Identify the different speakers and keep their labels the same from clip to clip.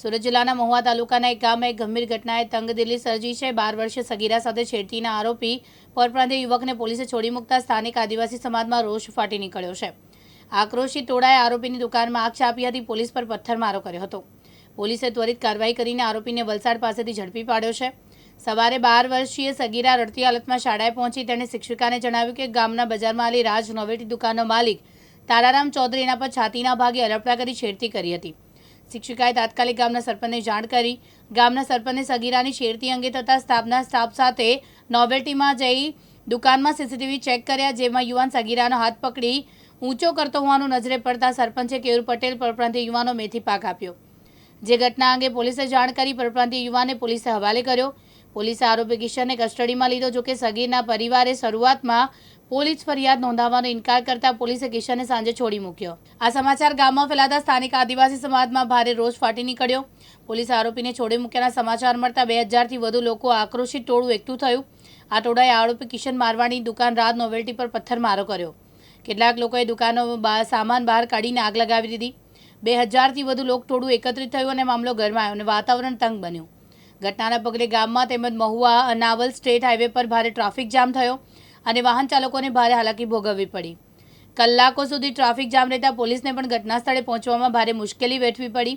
Speaker 1: સુરત જિલ્લાના મહુવા તાલુકાના એક ગામમાં એક ગંભીર ઘટનાએ તંગદિલી સર્જી છે. બાર વર્ષે સગીરા સાથે છેડતીના આરોપી પરપ્રાંતીય યુવકને પોલીસે છોડી મૂકતા સ્થાનિક આદિવાસી સમાજમાં રોષ ફાટી નીકળ્યો છે. આક્રોશી ટોળાએ આરોપીની દુકાનમાં આગ ચાપી હતી. પોલીસ પર પથ્થરમારો કર્યો હતો. પોલીસે ત્વરિત કાર્યવાહી કરીને આરોપીને વલસાડ પાસેથી ઝડપી પાડ્યો છે. સવારે બાર વર્ષીય સગીરા રડતી હાલતમાં શાળાએ પહોંચી તેણે શિક્ષિકાને જણાવ્યું કે ગામના બજારમાં આવેલી રાજ નોવેટી દુકાનનો માલિક તારારામ ચૌધરી એના પર છાતીના ભાગે અલપડા કરી છેડતી કરી હતી. શિક્ષિકાએ તાત્કાલિક ગામના સરપંચને જાણ કરી. ગામના સરપંચે સગીરાની છેડતી અંગે થતાં સ્ટાફના સ્ટાફ સાથે નોવેલ્ટીમાં જઈ દુકાનમાં સીસીટીવી ચેક કર્યા, જેમાં યુવાન સગીરાનો હાથ પકડી ઊંચો કરતો હોવાનું નજરે પડતા સરપંચે કેયુર પટેલ પરપ્રાંતીય યુવાનો મેથી પાક આપ્યો. જે ઘટના અંગે પોલીસે જાણ કરી, પરપ્રાંતીય યુવાને પોલીસે હવાલે કર્યો. પોલીસે આરોપી કિશનને કસ્ટડીમાં લીધો જોકે સગીરના પરિવારે શરૂઆતમાં પોલીસ ફરિયાદ નોંધાવવાનો ઇનકાર કરતા પોલીસે કિશનને સાંજે છોડી મૂક્યો. આ સમાચાર ગામમાં ફેલાતા સ્થાનિક આદિવાસી સમાજમાં ભારે રોષ ફાટી નીકળ્યો. પોલીસ આરોપીને છોડી મૂક્યાના સમાચાર મળતા બે હજારથી વધુ લોકો આક્રોશિત ટોળું એકઠું થયું. આ ટોળાએ આરોપી કિશન મારવાણી દુકાન રાત નોવેલ્ટી પર પથ્થરમારો કર્યો. કેટલાક લોકોએ દુકાનો સામાન બહાર કાઢીને આગ લગાવી દીધી. બે હજારથી વધુ લોક ટોળું એકત્રિત થયું અને મામલો ગરમાયો અને વાતાવરણ તંગ બન્યું. ઘટનાના પગલે ગામમાં તેમજ મહુવા અનાવલ સ્ટેટ હાઈવે પર ભારે ટ્રાફિક જામ થયો અને વાહન ચાલકોને ભારે હાલાકી ભોગવવી પડી. કલાકો સુધી ટ્રાફિક જામ રહેતા પોલીસને પણ ઘટના સ્થળે પહોંચવામાં ભારે મુશ્કેલી વેઠવી પડી.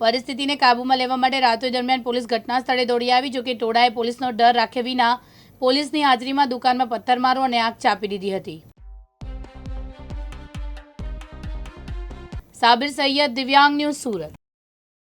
Speaker 1: પરિસ્થિતિને કાબૂમાં લેવા માટે રાત્રિ દરમિયાન પોલીસ ઘટના સ્થળે દોડી આવી, જોકે ટોળાએ પોલીસનો ડર રાખ્યા વિના પોલીસની હાજરીમાં દુકાનમાં પથ્થરમારો અને આગ ચાપી દીધી હતી. સાબિર સૈયદ દિવ્યાંગ ન્યૂઝ સુરત.